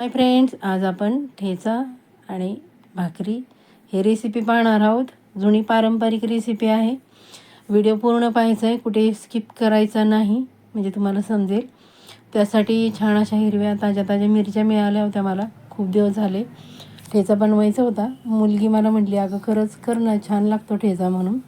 Hi friends आज आपण ठेचा आणि भाकरी हे रेसिपी पाहणार आहोत. जुनी पारंपरिक रेसिपी आहे. व्हिडिओ पूर्ण पाहायचा आहे कुठे स्किप करायचा नाही म्हणजे तुम्हाला समजेल. त्यासाठी छान अशा हिरव्या ताज्या ताज्या मिरच्या मिळाल्या होत्या मला. खूप दिवस झाले. ठेचा बनवायचा होता. मुलगी मला म्हटली अगं खरंच कर ना छान लागतो ठेचा म्हणून.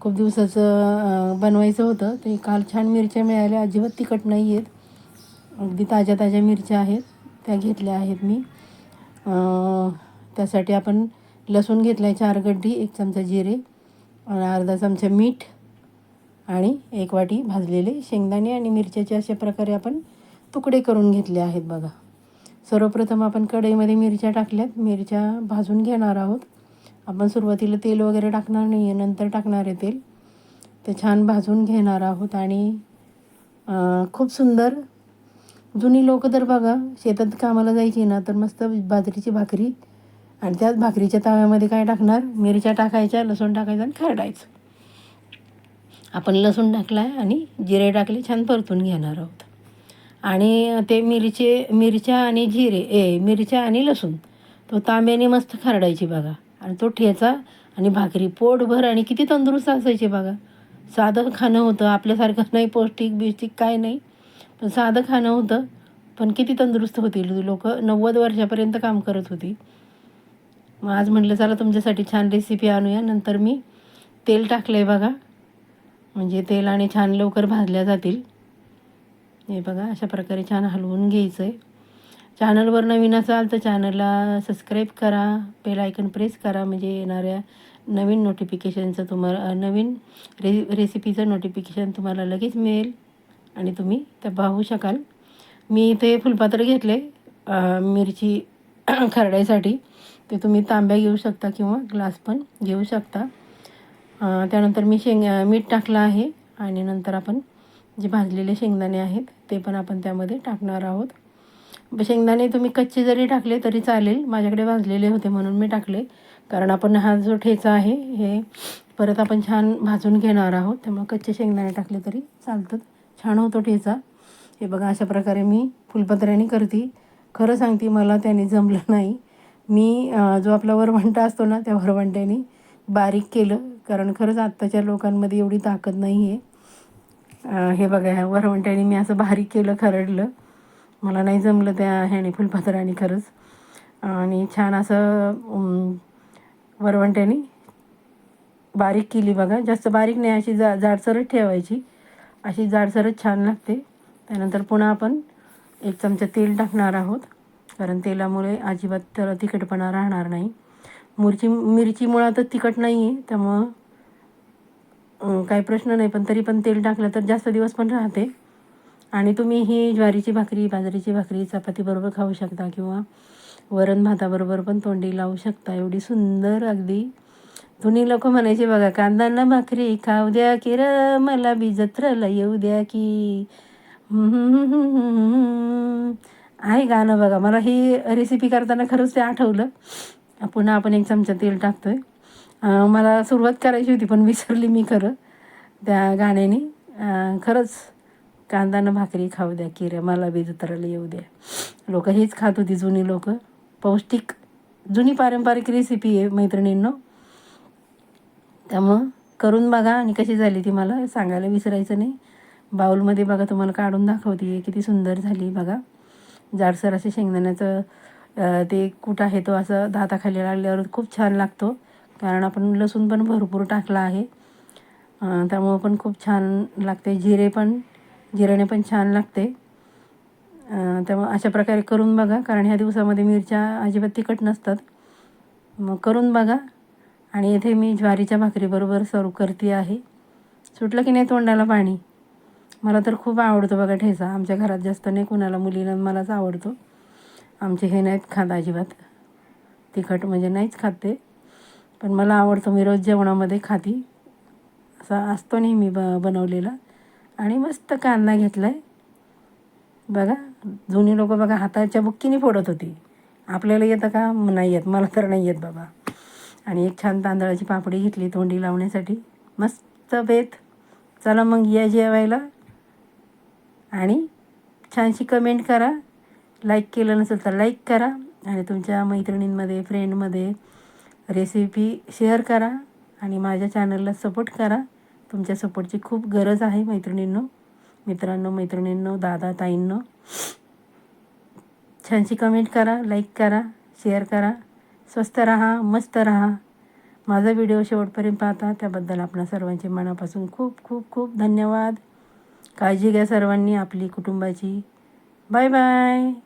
खूप दिवसाचं बनवायचं होतं. ते काल छान मिरच्या मिळाल्या. अजिबात तिखट नाही आहेत अगदी ताज्या ताज्या मिरच्या आहेत. त्या घेतल्या आहेत मी. त्यासाठी आपण लसूण घेतला आहे चार गड्डी एक चमचा जिरे आणि अर्धा चमचा मीठ आणि एक वाटी भाजलेले शेंगदाणे आणि मिरच्याचे अशा प्रकारे आपण तुकडे करून घेतले आहेत बघा. सर्वप्रथम आपण कढईमध्ये मिरच्या टाकल्यात. मिरच्या भाजून घेणार आहोत. आपण सुरुवातीला तेल वगैरे टाकणार नाही आहे नंतर टाकणार आहे तेल. ते छान भाजून घेणार आहोत आणि खूप सुंदर जुनी लोक तर बघा शेतात कामाला जायची ना तर मस्त बाजरीची भाकरी आणि त्याच भाकरीच्या तव्यामध्ये काय टाकणार? मिरच्या टाकायच्या लसूण टाकायचं आणि खरडायचं. आपण लसूण टाकला आहे आणि जिरे टाकले छान परतून घेणार आहोत. आणि ते मिरचे मिरच्या आणि जिरे ए मिरच्या आणि लसूण तो तांब्याने मस्त खरडायची बघा. आणि तो ठेचा आणि भाकरी पोटभर आणि किती तंदुरुस्त असायचे बघा. साधं खाणं होतं आपल्यासारखं नाही पौष्टिक बिष्टिक काय नाही. पण साधं खाणं होतं. पण किती तंदुरुस्त होती लोक. नव्वद वर्षापर्यंत काम करत होती. मग आज म्हटलं चला तुमच्यासाठी छान रेसिपी आणूया. नंतर मी तेल टाकलं आहे बघा. म्हणजे तेल आणि छान लवकर भाजल्या जातील. हे बघा अशा प्रकारे छान हलवून घ्यायचं आहे चॅनलवर नवीन असाल तर चॅनलला सबस्क्राईब करा. बेल आयकन प्रेस करा. म्हणजे येणाऱ्या नवीन नोटिफिकेशनचं तुम्हाला नवीन रे रेसिपीचं नोटिफिकेशन तुम्हाला लगेच मिळेल. आणि तुम्ही ते पाहू शकाल. मी इथे फुलपात्र घेतले मिरची खरडायसाठी. ते तुम्ही तांब्या घेऊ शकता किंवा ग्लास पण घेऊ शकता. त्यानंतर मी शेंग मीठ टाकलं आहे आणि नंतर आपण जे भाजलेले शेंगदाणे आहेत ते पण आपण त्यामध्ये टाकणार आहोत. शेंगदाणे तुम्ही कच्चे जरी टाकले तरी चालेल. माझ्याकडे भाजलेले होते म्हणून मी टाकले. कारण आपण हा जो ठेचा आहे हे परत आपण छान भाजून घेणार आहोत. त्यामुळे कच्चे शेंगदाणे टाकले तरी चालतं छान होतो ठेचा. हे बघा अशा प्रकारे मी फुलपत्र्याने करते. खरं सांगते मला त्याने जमलं नाही. मी जो आपला वरवंटा असतो ना त्या वरवंट्याने बारीक केलं. कारण खरंच आत्ताच्या लोकांमध्ये एवढी ताकद नाही आहे हे बघा ह्या वरवंट्याने मी असं बारीक केलं खरडलं. मला नाही जमलं त्या ह्याने फुलपात्राने खरंच. आणि छान असं वरवंट्याने बारीक केली बघा. जास्त बारीक नाही अशी जा जाडसरच ठेवायची. अशी जाडसरच छान लागते. त्यानंतर पुन्हा आपण एक चमचा तेल टाकणार आहोत. कारण तेलामुळे अजिबात त्याला तिखटपणा राहणार नाही. मिरची मिरची मुळातच तिखट नाही आहे त्यामुळं काही प्रश्न नाही पण तरी पण तेल टाकलं तर जास्त दिवस पण राहते. आणि तुम्ही ही ज्वारीची भाकरी बाजरीची भाकरी चपातीबरोबर खाऊ शकता किंवा वरण भाताबरोबर पण तोंडी लावू शकता. एवढी सुंदर अगदी जुनी लोक म्हणायचे बघा कांदाना भाकरी खाऊ द्या की र मला बी जत्रेला येऊ द्या की. आहे गाणं बघा. मला ही रेसिपी करताना खरंच ते आठवलं. पुन्हा आपण एक चमचा तेल टाकतोय. मला सुरुवात करायची होती पण विसरली मी खरं. त्या गाण्याने खरंच कांदानं भाकरी खाऊ द्या की रे मला बी जत्रेला येऊ द्या. लोक हेच खात होती जुनी लोक. पौष्टिक जुनी पारंपरिक रेसिपी आहे मैत्रिणींनो. त्यामुळं करून बघा आणि कशी झाली ती मला सांगायला विसरायचं नाही. बाऊलमध्ये बघा तुम्हाला काढून दाखवते किती सुंदर झाली बघा. जाडसर असे शेंगदाण्याचं ते कुठं आहे तो असं दाताखाली लागल्यावर खूप छान लागतो. कारण आपण लसूण पण भरपूर टाकला आहे. त्यामुळं पण खूप छान लागते. जिरे पण जिऱ्याने पण छान लागते. त्यामुळं अशा प्रकारे करून बघा. कारण ह्या दिवसामध्ये मिरच्या अजिबात तिखट नसतात. मग करून बघा. आणि इथे मी ज्वारीच्या भाकरीबरोबर सर्व करते आहे. सुटलं की नाही तोंडाला पाणी? मला तर खूप आवडतो बघा ठेचा. आमच्या घरात जास्त नाही कुणाला मुलीला मलाच आवडतो. आमचे हे नाहीत खात अजिबात. तिखट म्हणजे नाहीच खाते पण मला आवडतो मी रोज जेवणामध्ये खाती. असा असतो नाही मी ब बनवलेला. आणि मस्त कांदा घेतला आहे बघा जुनी लोक बघा हाताच्या बुक्कीने फोडत होती. आपल्याला येतं का? नाही येत. मला तर नाही येत बाबा. आणि एक छान तांदळाची पापडी घेतली तोंडी लावण्यासाठी. मस्त बेत. चला मग या जेवायला. आणि छानशी कमेंट करा. लाईक केलं नसेल तर लाईक करा. आणि तुमच्या मैत्रिणींमध्ये फ्रेंडमध्ये रेसिपी शेअर करा. आणि माझ्या चॅनलला सपोर्ट करा. तुमच्या सपोर्टची खूप गरज आहे मैत्रिणींनो. मित्रांनो मैत्रिणींनो दादा ताईंनो. छानशी कमेंट करा लाईक करा शेअर करा. स्वस्त राहा मस्त राहा. माझा व्हिडिओ शेवटपर्यंत पाहता. त्याबद्दल आपणा सर्वांचे मनापासून खूप खूप खूप धन्यवाद. काळजी घ्या सर्वांनी आपली कुटुंबाची. Bye bye